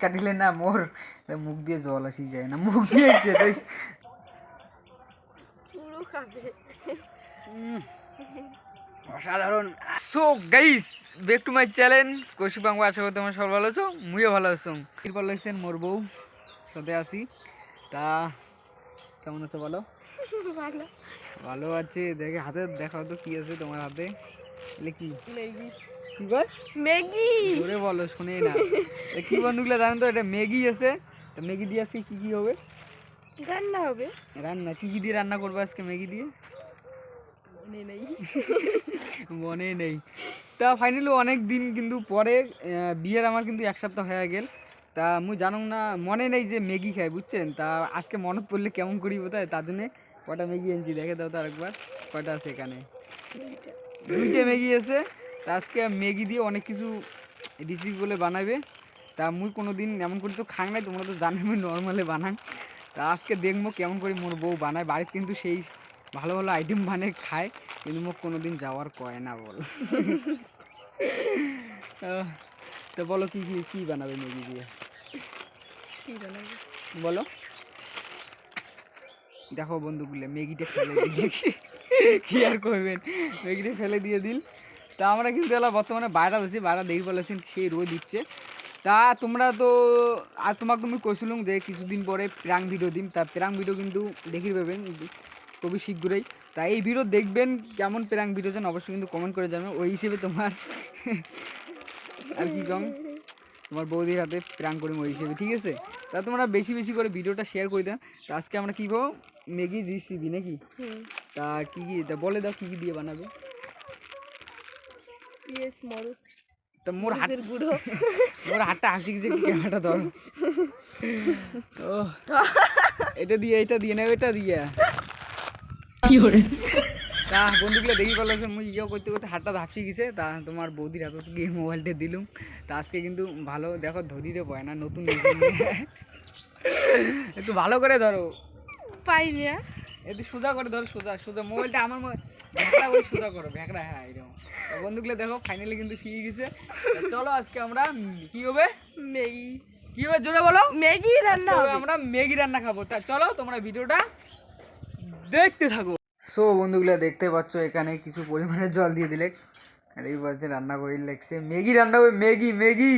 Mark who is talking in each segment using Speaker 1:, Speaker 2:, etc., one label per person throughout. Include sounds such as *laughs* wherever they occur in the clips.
Speaker 1: কাটিলে না মোর মুখ দিয়ে জল আসি যায় না মুখ দিয়ে সেটাই
Speaker 2: পুরো খাবে।
Speaker 1: অসাধারণ। So guys back to my channel Kaushik Bangla আশা করি তোমার সবাই ভালো আছো মুইও ভালো আছো। এরপর লাগছেন মোর বউ সাথে আছি। তা কেমন আছো বলো?
Speaker 2: ভালো।
Speaker 1: ভালো আছে দেখে হাতে দেখাও তো কি আছে তোমার হাতে। এলে কি? কি বল।
Speaker 2: ম্যাগি।
Speaker 1: জোরে বলো শুনে না। কি বন্ধুগুলো জানেন তো এটা ম্যাগি আছে। তো ম্যাগি দিয়ে আজকে কি কি হবে?
Speaker 2: রান্না হবে।
Speaker 1: রান্না কি কি দিয়ে রান্না করব আজকে ম্যাগি দিয়ে?
Speaker 2: মনে নেই। *laughs*
Speaker 1: মনে নেই। তা ফাইনালি অনেক দিন কিন্তু পরে বিয়ের আমার কিন্তু এক সপ্তাহ হয়ে গেল। তা মুই জানো না মনে নেই যে ম্যাগি খাই বুঝছেন? তা আজকে মনত পড়লে কেমন করি বোধহয়? তার জন্যে কটা ম্যাগি এনেছি দেখে দাও তো আরেকবার। কটা আছে এখানে? দুইটা ম্যাগি আছে। তা আজকে ম্যাগি দিয়ে অনেক কিছু রেসিপি বলে বানাবে। তা মুই কোনো দিন এমন করে তো খাং নাই তোমরা তো জানো আমি নর্মালে বানান তা আজকে দেখব কেমন করে মোর বউ বানায়। বাড়িতে কিন্তু সেই ভালো ভালো আইটেম বানিয়ে খায় কিন্তু মোক কোনো দিন যাওয়ার কয় না বল। তো বলো কি কি কি বানাবে ম্যাগি দিয়ে? বলো। দেখো বন্ধুগুলো ম্যাগিটা ফেলে দিয়ে কি আর করবেন ম্যাগিটা ফেলে দিয়ে দিল। তা আমরা কিন্তু এলা বর্তমানে বাইরে বসি বাইরে দেখি বলেছেন সেই রোদ দিচ্ছে। তা তোমরা তো আর তোমাকে তুমি কইছিলাম যে কিছুদিন পরে প্রাং ভিডিও দিন তা প্রাং ভিডিও কিন্তু দেখি পাবেন খুবই শীঘ্রই। তা এই ভিডিও দেখবেন কেমন প্রাং ভিডিও চান অবশ্যই কিন্তু কমেন্ট করে যাবেন ওই হিসেবে তোমার আর কি কম? তোমার বৌদির হাতে প্রাং করি ওই হিসেবে ঠিক আছে? তা তোমরা বেশি বেশি করে ভিডিওটা শেয়ার করে দাও। তা আজকে আমরা কী পাবো ম্যাগি রেসিপি নাকি? তা কী কী তা বলে দাও কী কী দিয়ে বানাবে?
Speaker 2: পিএস মরুচ
Speaker 1: তা মোর হাত
Speaker 2: গুঁড়ো *laughs*
Speaker 1: মোর হাতটা হাসি গেছে কি ক্যামেরাটা ধরো। ও এটা দিয়ে এটা দিয়ে না এটা দিয়ে। তা বন্ধুগুলো দেখি বলো যে মুই ইয়ে করতে করতে হাতটা ধাপসি গেছে তা তোমার বৌদির হাতে গিয়ে মোবাইলটা দিলুম। তা আজকে কিন্তু ভালো দেখো ধরিরে পয় না নতুন *laughs* একটু ভালো করে ধরো।
Speaker 2: পাইনি আর।
Speaker 1: একটু সোজা করে ধরো সোজা সোজা। মোবাইলটা আমার ভ্যাকড়া ওই সোজা করো ভ্যাকড়া হ্যাঁ এরকম। বন্ধুগুলো দেখো ফাইনালি কিন্তু শিখে গেছে। চলো আজকে আমরা কি হবে?
Speaker 2: ম্যাগি।
Speaker 1: কি হবে? জোরে বলো।
Speaker 2: ম্যাগি রান্না হবে
Speaker 1: আমরা ম্যাগি রান্না খাব। তা চলো তোমরা ভিডিওটা দেখতে থাকো। সো বন্ধুগুলো দেখতে পাচ্ছ এখানে কিছু পরিমাণে জল দিয়ে দিলে। দেখতে পাচ্ছে রান্না করে লেগছে ম্যাগি রান্না হবে ম্যাগি ম্যাগি।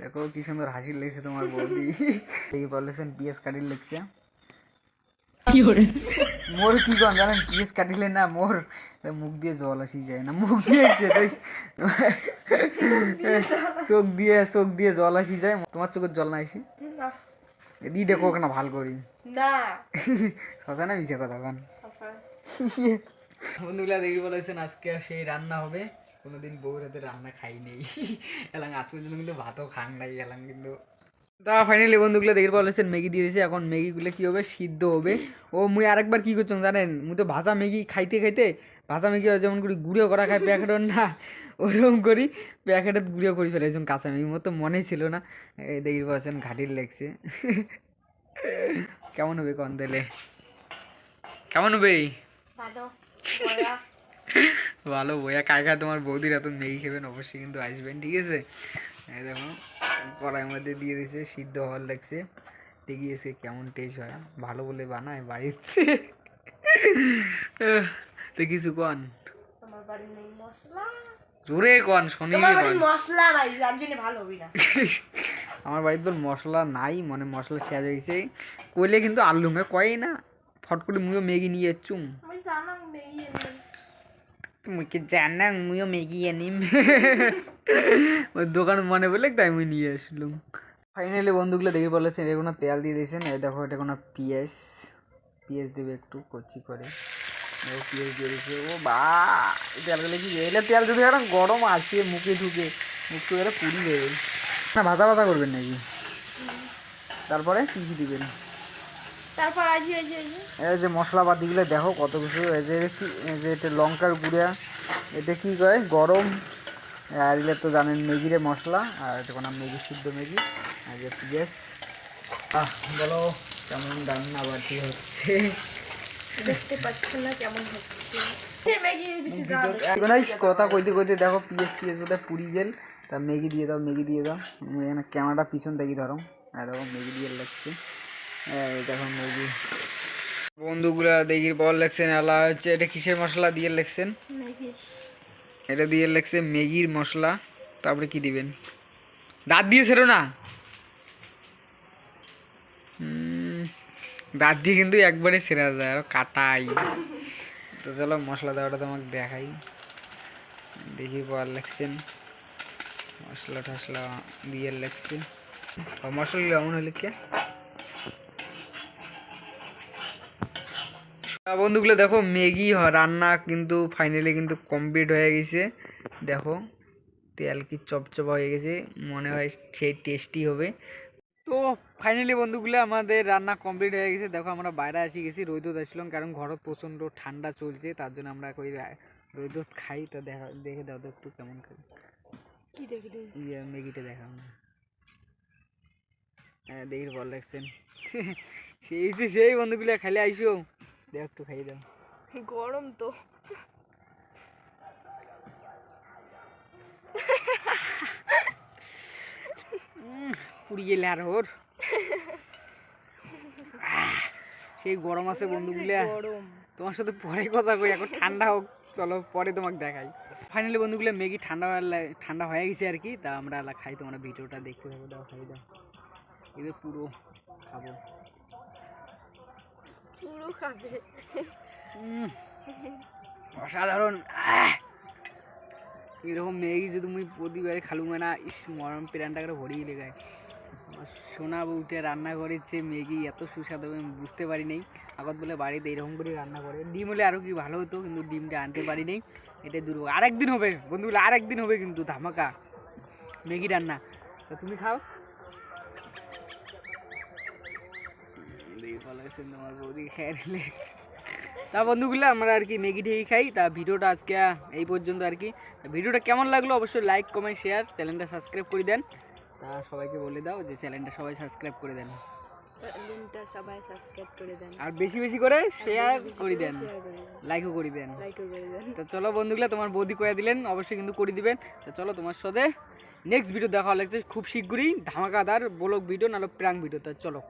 Speaker 1: দেখো কি সুন্দর হাসি লেগছে তোমার বৌদি। দেখি বলেছেন পিএস কাটির লেগছে মোর কি কন জানেন? পিএস কাটিলে না মোর? মুখ দিয়ে জল আসি যায় না মুখ দিয়ে সেটাই চোখ দিয়ে চোখ দিয়ে জল আসি যায় তোমার চোখের জল না আসি?
Speaker 2: না।
Speaker 1: এদি দেখো না ভালো করি।
Speaker 2: না।
Speaker 1: সজা না মিছে কথা কান? বন্ধুগুলা দেখি বলেছেন আজকে সেই রান্না হবে। কোনোদিন বউর হাতে রান্না খাই নেই। এলাম আজ পর্যন্ত কিন্তু ভাতও খান নাই এলাম কিন্তু তা ফাইনালি বন্ধুগুলো দেখি বলেছেন ম্যাগি দিয়ে দিয়েছে এখন ম্যাগিগুলো কী হবে? সিদ্ধ হবে। ও মুই আরেকবার কি করছ জানেন? মুই তো ভাজা ম্যাগি খাইতে খাইতে ভাজা ম্যাগি যেমন করি গুঁড়ো করা খাই প্যাকেটের না ওরকম করি প্যাকেটে গুঁড়ো করে ফেলেছেন কাঁচা ম্যাগি মতো মনে ছিল না। এই দেখি বলেছেন ঘাটির লেগছে। কেমন হবে কন দিলে কেমন হবে?
Speaker 2: ভালো
Speaker 1: বইয়া কায় কায় তোমার বৌদির এত ম্যাগি খেবেন অবশ্যই কিন্তু আসবেন ঠিক আছে? এই দেখো কড়াইয়ের মধ্যে দিয়ে দিয়েছে সিদ্ধ হওয়ার লাগছে। দেখিয়েছে কেমন টেস্ট হয়। ভালো বলে বানায় বাড়িতে। তো কিছু কন? জোরে কন শুনি
Speaker 2: মশলা নাই যার জন্য ভালো হবে না।
Speaker 1: আমার বাড়িতে তো মশলা নাই মনে মশলা শেষ হয়েছে কইলে কিন্তু আলু মে কয় না? ফট করে মুইও ম্যাগি নিয়ে
Speaker 2: এনে।
Speaker 1: মুখে জানা মুইও ম্যাগি আনিম ওই দোকান মনে বলে তাই মুই নিয়ে আসলাম। ফাইনালি বন্ধুগুলো দেখে বলেছেন এটা কোনো তেল দিয়ে দিয়েছেন এই দেখো এটা কোনো পিঁয়াজ পিঁয়াজ দেবে একটু কচি করে। দেখো পিঁয়াজ দিয়ে দিয়েছে। ও বা এই তেলগুলো কি? এলে তেল যদি একটা গরম আসে মুখে ঢুকে। মুখ এরা পুরি দেবে না ভাজা ভাজা করবেন নাকি? তারপরে কী কী দিবেন?
Speaker 2: তারপর আজি আজি আজি
Speaker 1: এই যে। মশলাপাতিগুলো দেখো কত কিছু। এই যে কি এই যে এটা লঙ্কার গুঁড়া। এটা কি কয়? গরম আর এগুলো তো জানেন ম্যাগিরে মশলা আর এটা কোনো ম্যাগি সিদ্ধ ম্যাগি। আর যে পিঁয়াজ আহ বলো কেমন রান্না বাটি হচ্ছে?
Speaker 2: দেখতে পাচ্ছ না কেমন হচ্ছে।
Speaker 1: কথা কইতে কইতে দেখো পুরি গেল। তা ম্যাগি দিয়ে দাও ম্যাগি দিয়ে দাও। এখানে ক্যামেরাটা পিছন থেকে ধরো। আর দেখো ম্যাগি দিয়ে লাগছে। দেখো ম্যাগি। বন্ধুগুলা দেখি বল লেখছেন আলা হচ্ছে এটা কিসের মশলা দিয়ে লেখছেন?
Speaker 2: ম্যাগি।
Speaker 1: এটা দিয়ে লেখছে ম্যাগির মশলা, তারপরে কি দিবেন? দাঁত দিয়ে সেরো না। দাঁত দিয়ে কিন্তু একবারে সেরা যায়, আর কাটাই। তো চলো মশলা দেওয়াটা তোমাকে দেখাই। দেখি বল লেখছেন। মশলা টশলা দিয়ে আর মশলা কেমন হলে কে? বন্ধুগুলো দেখো ম্যাগি রান্না কিন্তু ফাইনালি কিন্তু কমপ্লিট হয়ে গেছে। দেখো তেল কি চপচপা হয়ে গেছে মনে হয় সেই টেস্টি হবে। তো ফাইনালি বন্ধুগুলো আমাদের রান্না কমপ্লিট হয়ে গেছে। দেখো আমরা বাইরে আসি গেছি রোদত আসলাম কারণ ঘরত প্রচণ্ড ঠান্ডা চলছে তার জন্য আমরা কই রোদত খাই। তো দেখা দেখে দাও তো একটু কেমন খাই।
Speaker 2: কি দেখি
Speaker 1: ইয়ে ম্যাগিটা দেখাও না। হ্যাঁ দেখি ভালো লাগছেন *laughs* সেই সেই বন্ধুগুলো খাইলে আইসো। দেখ একটু খাইয়ে দাও
Speaker 2: গরম তো।
Speaker 1: পুড়ি গেলে আর ওর। সেই গরম আছে বন্ধুগুলা। তোমার সাথে পরে কথা কই এখন ঠান্ডা হোক চলো পরে তোমাকে দেখাই। ফাইনালি বন্ধুগুলো ম্যাগি ঠান্ডা ঠান্ডা হয়ে গেছে আর কি তা আমরা খাই তোমরা ভিডিওটা দেখতে থাকো দাও খাই দাও। এবার পুরো খাব।
Speaker 2: পুরো খাবে
Speaker 1: অসাধারণ। এরকম ম্যাগি যদি তুমি প্রতিবারে খালু না, ইস, মরম প্রাণটা করে ভরিয়ে লেগায় সোনা বউটে রান্না করেছে ম্যাগি এত সুস্বাদু, আমি বুঝতে পারি নাই। আগত বলে বাড়িতে এরকম করে রান্না করে। ডিম হলে আরও কি ভালো হতো, কিন্তু ডিমটা আনতে পারি নাই। এটাই দুর্গ আরেকদিন হবে, বন্ধুগুলো, আরেকদিন হবে কিন্তু ধামাকা। ম্যাগি রান্না। তা তুমি খাও। বৌদি খেয়ে তা বন্ধুগুলো আমরা আর কি ম্যাগি ঠেগি খাই। তা ভিডিওটা আজকে এই পর্যন্ত আর কি। ভিডিওটা কেমন লাগল অবশ্যই লাইক কমেন্ট শেয়ার চ্যানেলটা সাবস্ক্রাইব করে দেন। তা সবাইকে বলে দাও যে চ্যানেলটা সবাই সাবস্ক্রাইব করে দেন।
Speaker 2: লিঙ্কটা সবাই সাবস্ক্রাইব করে দেন।
Speaker 1: আর বেশি বেশি করে
Speaker 2: শেয়ার করে দেন।
Speaker 1: লাইকও করে দেন।
Speaker 2: লাইকও করে দেন।
Speaker 1: তো চলো বন্ধুগুলো তোমার বৌদি কয়ে দিলেন অবশ্যই কিন্তু করে দিবেন। তো চলো তোমার সাথে নেক্সট ভিডিও দেখা লাগছে খুব শীঘ্রই ধামাকাদার ব্লগ ভিডিও নাহলে প্রাং ভিডিও তো চলো।